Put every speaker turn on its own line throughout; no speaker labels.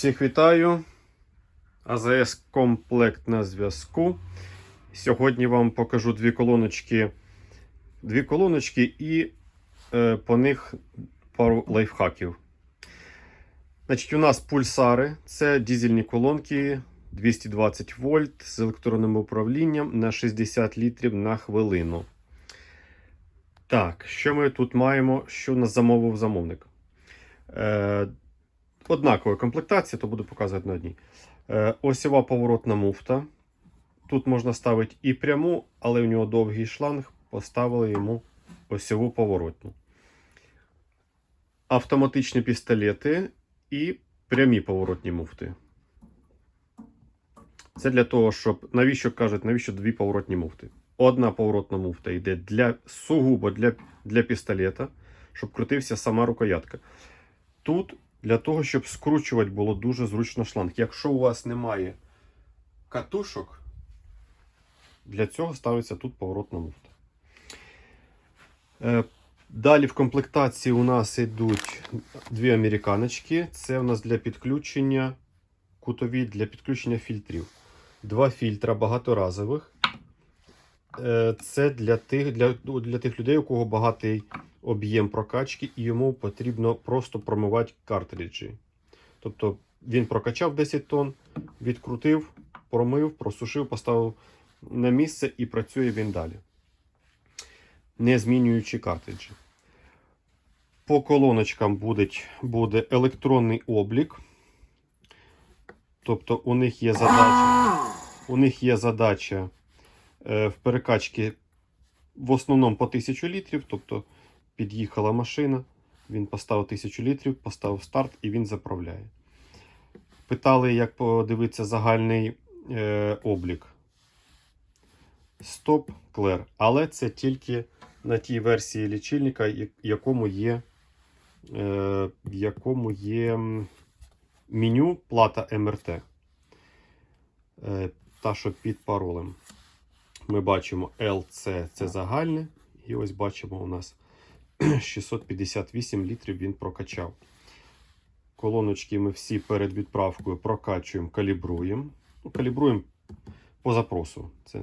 Всіх вітаю. АЗС комплект на зв'язку. Сьогодні вам покажу дві колоночки, дві колоночки і е, по них пару лайфхаків. Значить, у нас пульсари це дізельні колонки 220 вольт з електронним управлінням на 60 літрів на хвилину. Так, що ми тут маємо? Що нас замовив замовник? Однакова комплектація, то буду показувати на одній. Е, осьова поворотна муфта. Тут можна ставити і пряму, але у нього довгий шланг. Поставили йому осьову поворотну. Автоматичні пістолети і прямі поворотні муфти. Це для того, щоб. Навіщо кажуть, навіщо дві поворотні муфти? Одна поворотна муфта йде для сугубо для, для пістолета, щоб крутився сама рукоятка. Тут для того, щоб скручувати було дуже зручно шланг. Якщо у вас немає катушок, для цього ставиться тут поворотна муфта. Е, Далі в комплектації у нас йдуть дві американочки. Це у нас для підключення кутові для підключення фільтрів. Два фільтра багаторазових. Е, Це для тих, для, ну, для тих людей, у кого багатий об'єм прокачки, і йому потрібно просто промивати картриджі. Тобто він прокачав 10 тонн, відкрутив, промив, просушив, поставив на місце і працює він далі. Не змінюючи картриджі. По колоночкам буде, буде електронний облік. Тобто у них є задача. У них є задача в перекачці в основному по 1000 літрів. Тобто під'їхала машина, він поставив 1000 літрів, поставив старт і він заправляє. Питали, як подивитися загальний е, облік. Стоп, клер. Але це тільки на тій версії лічильника, якому є, е, якому є меню плата МРТ. Е, та, що під паролем. Ми бачимо LC це загальне. І ось бачимо у нас 658 літрів він прокачав. Колоночки ми всі перед відправкою прокачуємо, калібруємо. Ну, калібруємо по запросу. Це,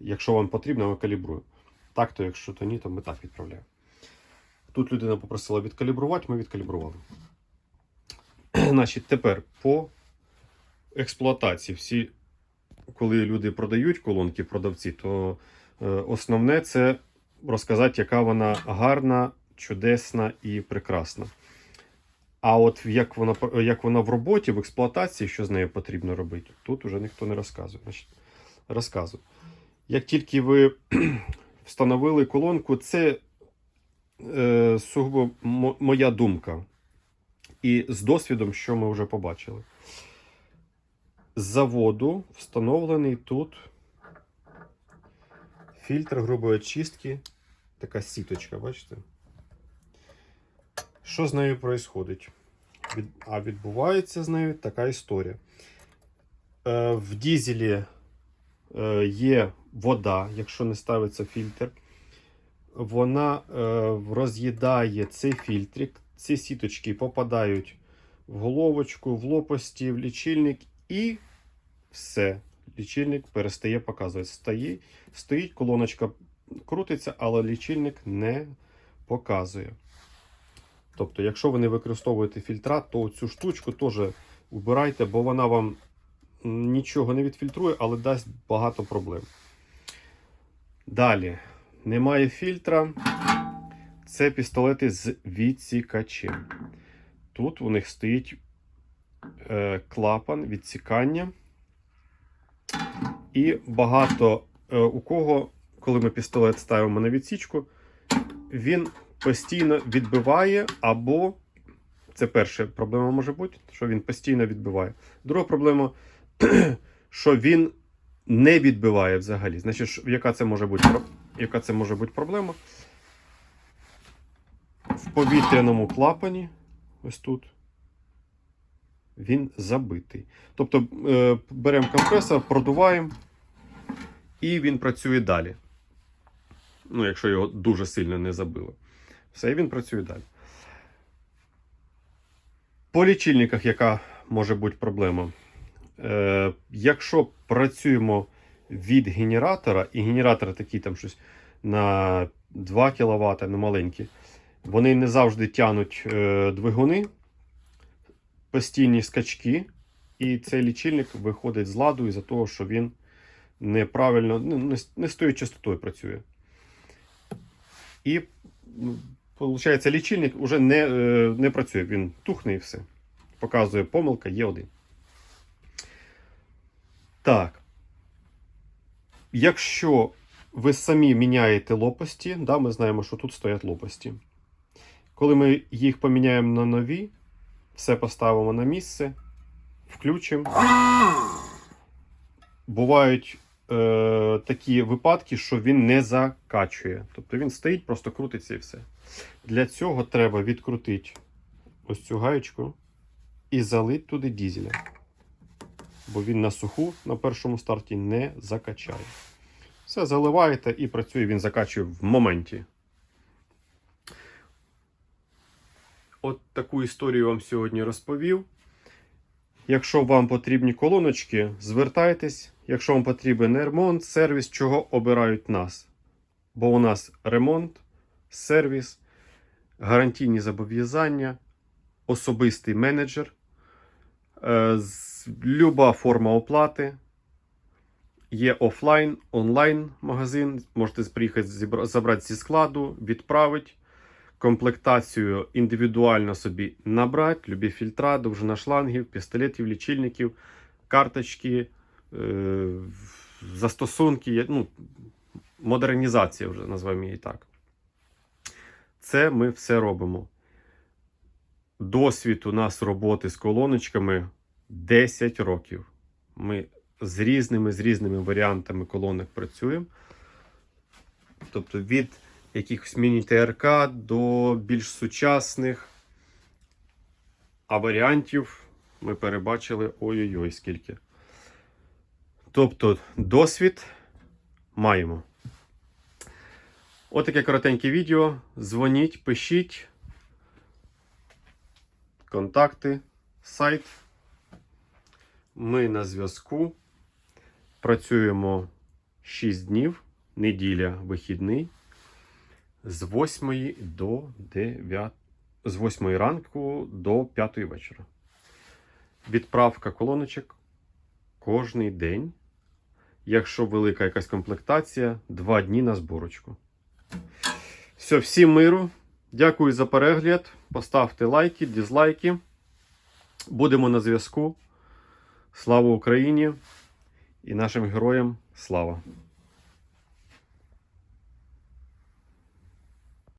якщо вам потрібно, ми калібруємо. Так, то якщо то ні, то ми так відправляємо. Тут людина попросила відкалібрувати, ми відкалібрували. Значить, тепер по експлуатації. Всі, коли люди продають колонки, продавці, то е, основне це розказати, яка вона гарна, чудесна і прекрасна. А от як вона, як вона в роботі, в експлуатації, що з нею потрібно робити, тут уже ніхто не розказує. Значить, розказую. Як тільки ви встановили колонку, це е, сугубо моя думка. І з досвідом, що ми вже побачили. З заводу встановлений тут фільтр грубої очистки. Така сіточка, бачите? Що з нею відбувається? А відбувається з нею така історія. Е, в дізелі е, є вода, якщо не ставиться фільтр. Вона е, роз'їдає цей фільтрик. Ці сіточки попадають в головочку, в лопасті, в лічильник і все. Лічильник перестає показувати. Стоїть, стоїть колоночка крутиться, але лічильник не показує. Тобто, якщо ви не використовуєте фільтра, то цю штучку теж убирайте, бо вона вам нічого не відфільтрує, але дасть багато проблем. Далі, немає фільтра. Це пістолети з відсікачем. Тут у них стоїть е, клапан відсікання. І багато е, у кого, коли ми пістолет ставимо на відсічку, він постійно відбиває, або це перша проблема може бути, що він постійно відбиває. Друга проблема, що він не відбиває взагалі. Значить, яка це може бути, яка це може бути проблема? В повітряному клапані, ось тут, він забитий. Тобто е, беремо компресор, продуваємо, і він працює далі. Ну, якщо його дуже сильно не забило. Все, він працює далі. По лічильниках, яка може бути проблема. Е, якщо працюємо від генератора, і генератор такий там щось на 2 кВт, ну маленькі, вони не завжди тянуть е, двигуни, постійні скачки, і цей лічильник виходить з ладу із-за того, що він неправильно, ну, не, не з тою частотою працює. І виходить, лічильник вже не, е, не працює, він тухне і все. Показує помилка, є один. Так. Якщо ви самі міняєте лопасті, да, ми знаємо, що тут стоять лопасті. Коли ми їх поміняємо на нові, все поставимо на місце, включимо. Бувають е, такі випадки, що він не закачує. Тобто він стоїть, просто крутиться і все. Для цього треба відкрутити ось цю гаєчку і залити туди дізеля. Бо він на суху на першому старті не закачає. Все, заливаєте і працює, він закачує в моменті. От таку історію вам сьогодні розповів. Якщо вам потрібні колоночки, звертайтесь. Якщо вам потрібен ремонт, сервіс, чого обирають нас. Бо у нас ремонт, сервіс, гарантійні зобов'язання, особистий менеджер, е, люба форма оплати. Є офлайн, онлайн магазин. Можете приїхати забрати зі складу, відправити. Комплектацію індивідуально собі набрати, любі фільтра, довжина шлангів, пістолетів, лічильників, карточки, застосунки, ну, модернізація вже називаємо її так. Це ми все робимо. Досвід у нас роботи з колоночками 10 років. Ми з різними, з різними варіантами колонок працюємо. Тобто від якихось міні-ТРК до більш сучасних. А варіантів ми перебачили ой-ой-ой, скільки. Тобто, досвід маємо. Отаке коротеньке відео. Дзвоніть, пишіть. Контакти, сайт. Ми на зв'язку. Працюємо 6 днів, неділя, вихідний. З 8 до 9, з 8 ранку до 5 вечора. Відправка колоночок кожний день. Якщо велика якась комплектація, два дні на зборочку. Все, всім миру. Дякую за перегляд. Поставте лайки, дізлайки. Будемо на зв'язку. Слава Україні і нашим героям слава!